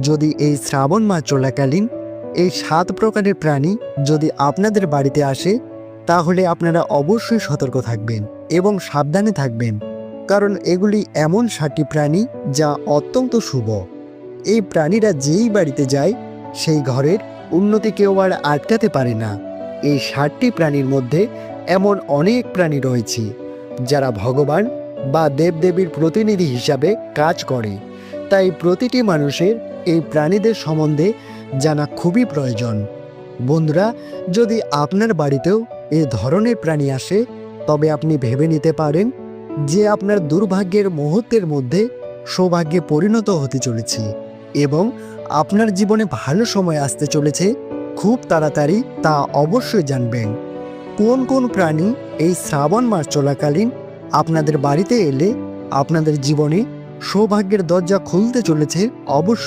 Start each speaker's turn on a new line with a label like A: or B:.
A: যদি এই শ্রাবণ মাস চলাকালীন এই সাত প্রকারের প্রাণী যদি আপনাদের বাড়িতে আসে, তাহলে আপনারা অবশ্যই সতর্ক থাকবেন এবং সাবধানে থাকবেন, কারণ এগুলি এমন সাতটি প্রাণী যা অত্যন্ত শুভ। এই প্রাণীরা যেই বাড়িতে যায়, সেই ঘরের উন্নতি কেউ আর আটকাতে পারে না। এই ষাটটি প্রাণীর মধ্যে এমন অনেক প্রাণী রয়েছে, যারা ভগবান বা দেবদেবীর প্রতিনিধি হিসাবে কাজ করে। তাই প্রতিটি মানুষের এই প্রাণীদের সম্বন্ধে জানা খুবই প্রয়োজন। বন্ধুরা, যদি আপনার বাড়িতেও এ ধরনের প্রাণী আসে, তবে আপনি ভেবে নিতে পারেন যে আপনার দুর্ভাগ্যের মুহূর্তের মধ্যে সৌভাগ্যে পরিণত হতে চলেছে এবং আপনার জীবনে ভালো সময় আসতে চলেছে, খুব তাড়াতাড়ি তা অবশ্যই জানবেন। কোন কোন প্রাণী এই শ্রাবণ মাস চলাকালীন আপনাদের বাড়িতে এলে আপনাদের জীবনে সৌভাগ্যের দরজা খুলতে চলেছে অবশ্যই